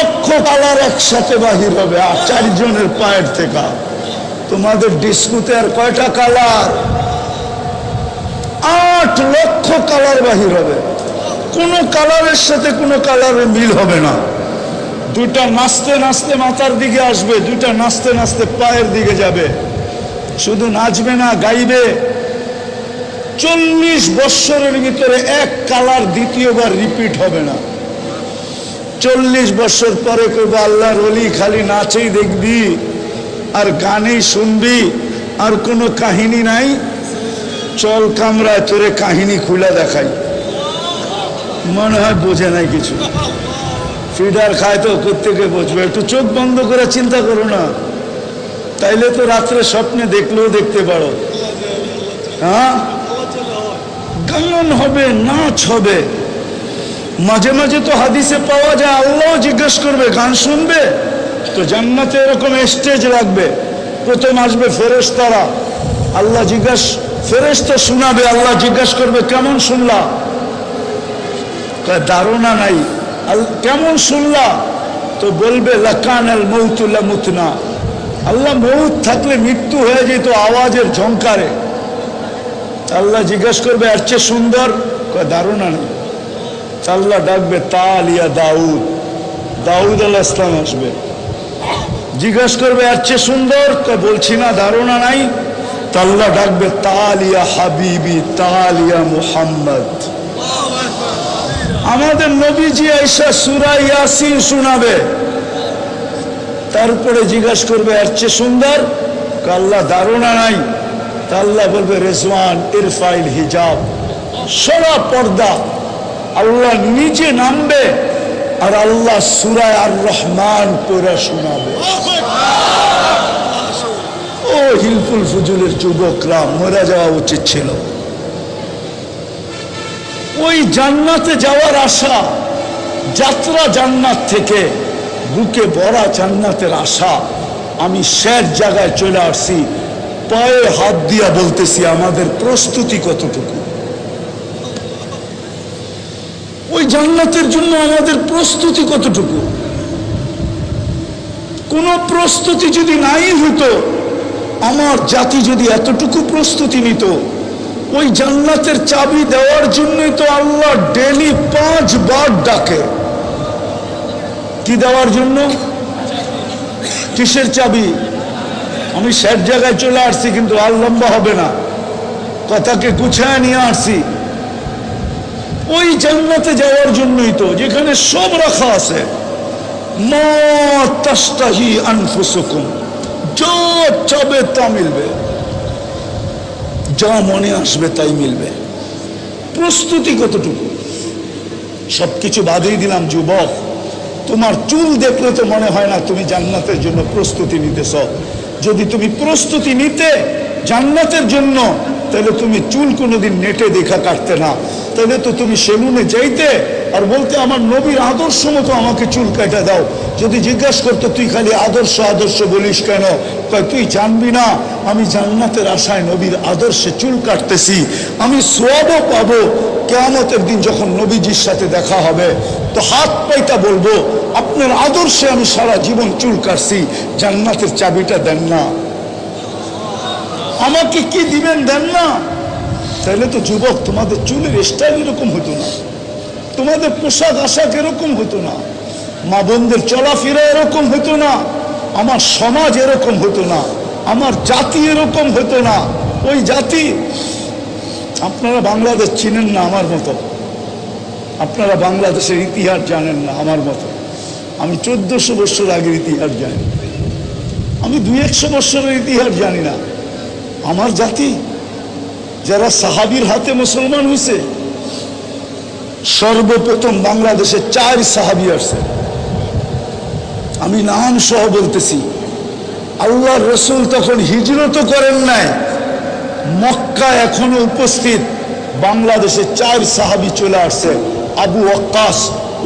লক্ষ কালার একসাথে বাহির হবে, আর চারজনের পায়ের থেকে তোমাদের ডিস্কুতে আর কয়টা কালার? আট লক্ষ কালার বাহির হবে। কোনো কালারের সাথে কোনো কালারের মিল হবে না। দুইটা নাচতে নাচতে মাথার দিকে আসবে, দুইটা নাচতে নাচতে পায়ের দিকে যাবে। শুধু নাচবে না, গাইবে। চল্লিশ বৎসরের ভিতরে এক কালার দ্বিতীয়বার রিপিট হবে না। চল্লিশ বছর পরে করব আল্লাহর অলি খালি নাচেই দেখবি, আর গানেই শুনবি, আর কোনো কাহিনী নাই। চল কামরায়, তোরে কাহিনী খুলে দেখাই। মনে হয় বোঝে নাই কিছু। ফিডার খায় তো কোথেকে বুঝবে একটু চোখ বন্ধ করে চিন্তা করো না। তাইলে তো রাত্রে স্বপ্নে দেখলেও দেখতে পারো। হ্যাঁ? গান হবে, নাচ হবে। মাঝে মাঝে তো হাদিসে পাওয়া যায়, আল্লাহ জিজ্ঞেস করবে, গান শুনবে? তো জান্নাতে এরকম স্টেজ লাগবে। প্রথম আসবে ফেরেশতারা। আল্লাহ জিজ্ঞাস, ফেরেশতা শোনাবে, আল্লাহ জিজ্ঞাস করবে, কেমন শুনলা? ধারণা নাই। কেমন শুনলা? তো বলবে লাকান আল মৌতুল্লা মুতনা আল্লাহ মৌত থাকলে মৃত্যু হয়ে যেত আওয়াজের ঝংকারে। আল্লাহ জিজ্ঞেস করবে, এর চেয়ে সুন্দর? ধারণা নেই। আল্লাহ ডাকবে তাল ইয়া দাউদ। দাউদ আল্লাহ ইসলাম আসবে। জিজ্ঞাসা করবে, এর চেয়ে সুন্দর? তো বলছি না, ধারণা নাই। তা আল্লাহ ডাকবে তাল ইয়া হাবিবি, তালিয়া মুহাম্মদ। আমাদের নবীজি আইসা সুরা ইয়াসিন শোনাবে। তারপরে জিজ্ঞাসা করবে, এর চেয়ে সুন্দর? কাল্লা ধারণা নাই। তাল্লা বলবে, রেজওয়ান ইরফাইল হিজাব সরা পর্দা। আল্লাহ নিজে নামবে আর আল্লাহ সুরায় আর রহমান পড়া শোনাবে। ও হিলফুল ফুজুলের যুবকরা, মরে যাওয়া উচিত ছিল। ওই জান্নাতে যাওয়ার আশা, যাত্রা জান্নাত থেকে, বুকে বড়া জান্নাতের আশা, আমি শেষ জায়গায় চলে আসছি। পায়ে হাত দিয়া বলতেছি, আমাদের প্রস্তুতি কতটুকু? ওই জান্নাতের জন্য আমাদের প্রস্তুতি কতটুকু? কোন প্রস্তুতি যদি নাই হতো আমার জাতি যদি এতটুকু প্রস্তুতি নিত, ওই জান্নাতের চাবি দেওয়ার জন্যই তো আল্লাহ ডেলি পাঁচবার ডাকে। কি দেওয়ার জন্য? কিসের চাবি? আমি শেষ জায়গায় চলে আসছি, কিন্তু আর লম্বা হবে না। কথাকে গুছায় নিয়ে আসছি। ওই জান্নাতে যাওয়ার জন্যই তো, যেখানে সব রাখা আছে। মা আনফুসুকুম, যা চাবে তা মিলবে। যা মনে আসবে তাই মিলবে। প্রস্তুতি কতটুকু? সবকিছু বাদেই দিলাম, যুবক। তোমার চুল দেখলে তো মনে হয় না তুমি জান্নাতের জন্য প্রস্তুতি নিতেছ। যদি তুমি প্রস্তুতি নিতে জান্নাতের জন্য তাহলে তুমি চুল কোনোদিন নেটে দেখা কাটতে না। তাহলে তো তুমি সেলুনে যাইতে আর বলতে আমার নবীর আদর্শ মতো আমাকে চুল কাটা দাও। যদি জিজ্ঞাসা করতো, তুই খালি আদর্শ আদর্শ বলিস কেন? তুই জানবি না, আমি জান্নাতের আশায় নবীর আদর্শে চুল কাটতেছি। আমি সোয়াবও পাবো কেয়ামতের দিন যখন নবীজির সাথে দেখা হবে। তো হাত পাইতা বলব, আপনার আদর্শে আমি সারা জীবন চুল কাটছি, জান্নাতের চাবিটা দেন না। আমাকে কি দিবেন, দেন না? তাহলে তো যুবক, তোমাদের চুলের স্টাইল এরকম হতো না। তোমাদের পোশাক, আশাক এরকম হতো না। মা বোনদের চলাফেরা এরকম হতো না। আমার সমাজ এরকম হতো না। আমার জাতি এরকম হতো না। ওই জাতি, আপনারা বাংলাদেশ চিনেন না আমার মতো। আপনারা বাংলাদেশের ইতিহাস জানেন না আমার মতো। আমি চোদ্দশো বছর আগের ইতিহাস জানি। আমি দুই একশো বছরের ইতিহাস জানি না। আমার জাতি যারা সাহাবির হাতে মুসলমান হয়েছে সর্বপ্রথম বাংলাদেশে চার সাহাবি আসছে। আমি নাম সহ বলতেছি আল্লাহ রসুল তখন হিজরত করেন নাই, মক্কা এখনও উপস্থিত, বাংলাদেশে চার সাহাবি চলে আসছে। আবু ওয়াক্কাস,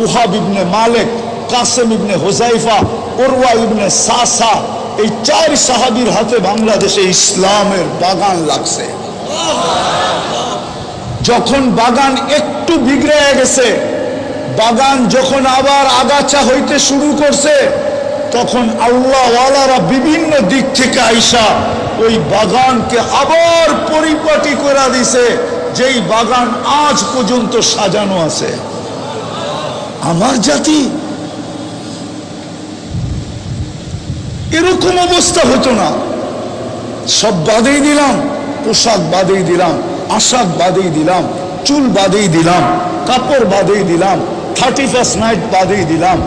উহাব ইবনে মালেক, কাসেম ইবনে হোজাইফা ওরওয়া ইবনে সাসা এই চার সাহাবির হাতে বাংলাদেশে ইসলামের বাগান লাগছে। যখন বাগান একটু বিগড়ে গেছে, বাগান যখন আবার আগাছা হইতে শুরু করছে, তখন আল্লাহওয়ালারা বিভিন্ন দিক থেকে আইসা ওই বাগানকে আবার পরিপাটি করে দিছে, যেই বাগান আজ পর্যন্ত সাজানো আছে। আমার জাতি এরকম অবস্থা হতো না। সব বাদেই দিলাম, পোশাক বাদেই দিলাম, আশাক বাদেই দিলাম, চুল বাদেই দিলাম, কাপড় বাদেই দিলাম থার্টি ফার্স্ট নাইট বাদেই দিলাম,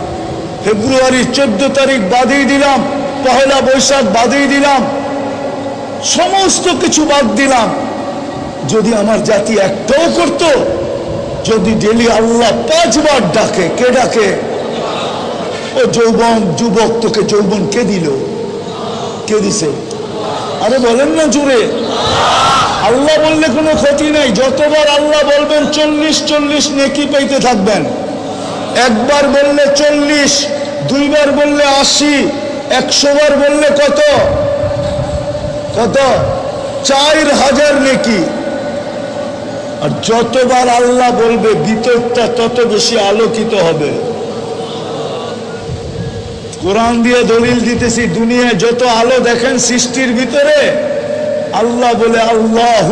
ফেব্রুয়ারি চোদ্দ তারিখ বাদেই দিলাম, পহেলা বৈশাখ বাদেই দিলাম, সমস্ত কিছু বাদ দিলাম। যদি আমার জাতি একটাও করত, যদি ডেলি আল্লাহ পাঁচবার ডাকে, কে ডাকে? ও যৌবন, যুবক, তোকে যৌবন কে দিল? কে দিছে? আরে বলেন না জুড়ে আল্লাহ বললে কোনো ক্ষতি নাই। যতবার আল্লাহ বলবেন, চল্লিশ চল্লিশ নেকি পাইতে থাকবেন। একবার বললে চল্লিশ, দুইবার বললে আশি একশো বার বললে কত? কত? চার হাজার নেকি। আর যতবার আল্লাহ বলবে ভিতরটা তত বেশি আলোকিত হবে। কোরআন দিয়ে দলিল দিতেছি, দুনিয়ায় যত আলো দেখেন সৃষ্টির ভিতরে, আল্লাহ বলে, আল্লাহ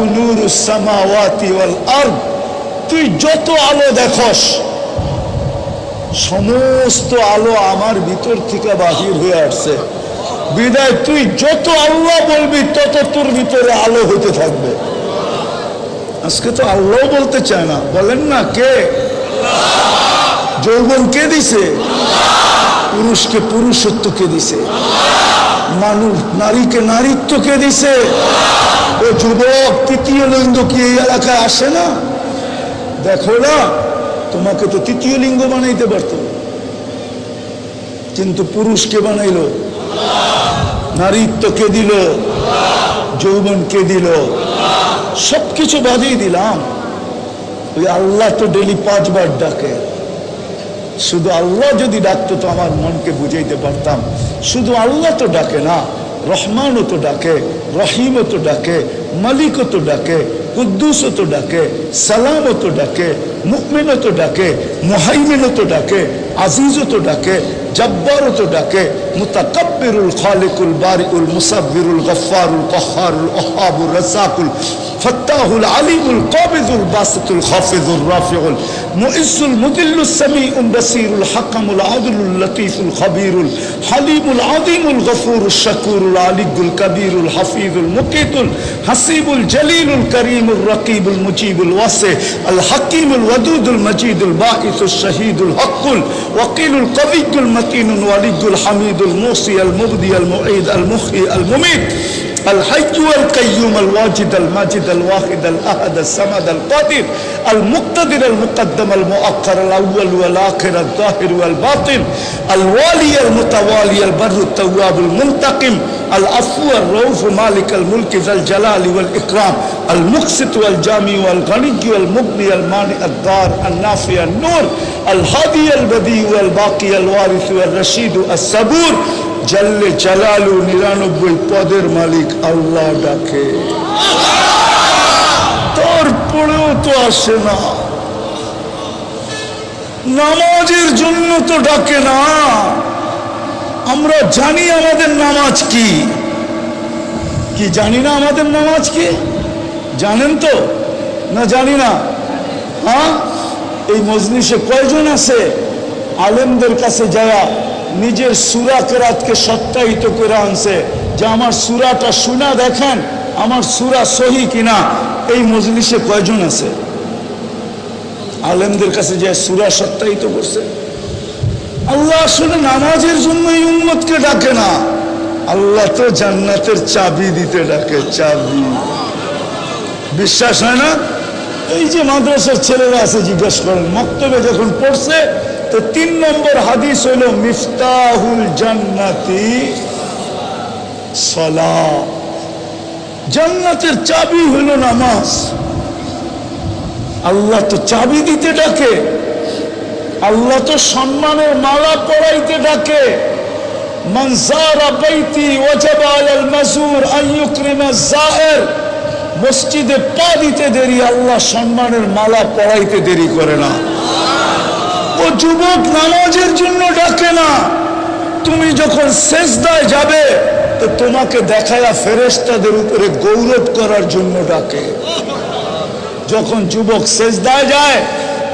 তুই যত আলো দেখস, সমস্ত আলো আমার ভিতর থেকে বাহির হয়ে আসছে। বিদায়, তুই যত আল্লাহ বলবি, তত তোর ভিতরে আলো হতে থাকবে। আজকে তো আল্লাহ বলতে চায় না। বলেন না কে? যৌবন কে দিছে? পুরুষকে পুরুষত্ব কে দিছে। মানুষ নারীকে নারীত্ব কে দিছে। ও যুবক, তৃতীয় লিঙ্গ কি এই এলাকায় আসে না? দেখো না, তোমাকে তো তৃতীয় লিঙ্গ বানাইতে পারত। কিন্তু পুরুষকে বানাইলো? নারীত্ব কে দিল যৌবন কে দিল। সবকিছু বাদিয়ে দিলাম। ওই আল্লাহ তো ডেলি পাঁচবার ডাকে। শুধু আল্লাহ যদি ডাকতো তো আমার মনকে বুঝাইতে পারতাম। শুধু আল্লাহ তো ডাকে না, রহমানও তো ডাকে, রহিমও তো ডাকে, মালিকও তো ডাকে, কুদ্দুসও তো ডাকে, সালামও তো ডাকে মুকমিনও তো ডাকে, মুহাইমিনও তো ডাকে, আজিজও তো ডাকে, জব্বারও তো ডাকে, মুতাকাব্বিরুল খালিকুল বারিকুল মুসাব্বিরুল গফফারুল কহ্হারুল ওহাবুর রাসাকুল الفتاح العليم القابض الباسط الخافض الرافع المؤس المذل السميع البصير الحكم العدل اللطيف الخبير الحليم العظيم الغفور الشكور العلي الكبير الحفيظ المقيت الحسيب الجليل الكريم الرقيب المجيب الواسع الحكيم الودود المجيد الباعث الشهيد الحق الوقيل القوي المتين الولي الحميد الموصي المبدي المعيد المخي المميت الحي القيوم الواجد الماجد الواحد الأحد الصمد القادر المقتدر المقدم المؤخر الأول والآخر الظاهر والباطن الوالي المتوالي البر التواب المنتقم العفو الرؤوف مالك الملك ذا الجلال والإكرام المقسط والجامع والغني والمغني المانع الدار النافع النور الهادي البديع والباقي الوارث والرشيد الصبور জাল্লে জালালু নিরানব্বই পদের মালিক আল্লাহ ডাকে তারপরেও তো আসে না নামাজের জন্য তো ডাকে না আমরা জানি আমাদের নামাজ কি। কি জানি না আমাদের নামাজ কি? জানেন তো? না জানি না। হ্যাঁ? এই মজলিসে কয়জন আছে? আলেমদের কাছে যাওয়া নিজের সুরা কেরাতকে সত্যায়িত করে আনছে যে আমার সুরাটা শুনা দেখেন, আমার সুরা সহি কিনা। এই মজলিসে কয়জন আছে? আলেমদের কাছে যে সুরা সত্যায়িত করছে। আল্লাহ আসলে নামাজের জন্য উম্মতকে ডাকে না, আল্লাহ তো জান্নাতের চাবি দিতে ডাকে, চাবি। বিশ্বাস হয় না? এই যে মাদ্রাসার ছেলেরা আছে, জিজ্ঞেস করেন, মক্তবে যখন পড়ছে, তো তিন নম্বর হাদিস হইল মিফতাহুল জান্নাতি সলা। জান্নাতের চাবি হইল নামাজ। আল্লাহ তো চাবি দিতে ডাকে। আল্লাহ তো সম্মানের মালা পড়াইতে ডাকে। মসজিদে পা দিতে দেরি, আল্লাহ সম্মানের মালা পড়াইতে দেরি করে না। ও যুবক নামাজের জন্য ডাকে না। তুমি যখন শেষদায় যাবে, তো তোমাকে দেখায়া ফেরেস্তাদের উপরে গৌরব করার জন্য ডাকে। যখন যুবক শেষদায় যায়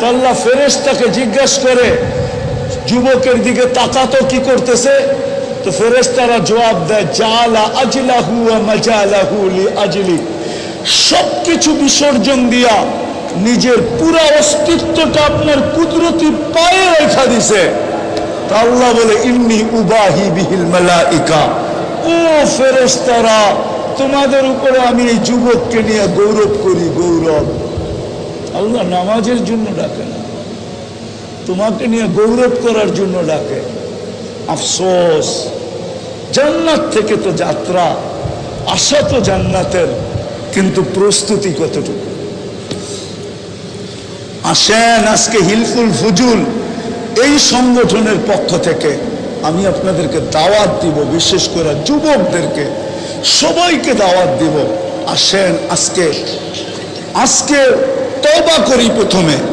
তো আল্লাহ ফেরেস্তাকে জিজ্ঞাসা করে, যুবকের দিকে তাকাতো কি করতেছে? তো ফেরেস্তারা জবাব দেয়, জালা আজলাহু মাজালাহু লি আজলি। সবকিছু বিসর্জন দিয়া নিজের পুরা অস্তিত্বটা আপনার কুদরতি পায়ে রেখা দিছে। আল্লাহ বলে, ইন্নি উবাহি বিহিল মালাইকা। ও ফেরেশতারা, তোমাদের উপরে আমি এই যুবককে নিয়ে গৌরব করি, গৌরব। আল্লাহ নামাজের জন্য ডাকে না। তোমাকে নিয়ে গৌরব করার জন্য ডাকে। আফসোস। জান্নাত থেকে তো যাত্রা, আশা তো জান্নাতের, কিন্তু প্রস্তুতি কতটুকু? আসেন আজকে হিলফুল ফুজুল এই সংগঠনের পক্ষ থেকে আমি আপনাদেরকে দাওয়াত দিব, বিশেষ করে যুবকদেরকে। সবাইকে দাওয়াত দিব। আসেন আজকে আজকে তবা করি প্রথমে।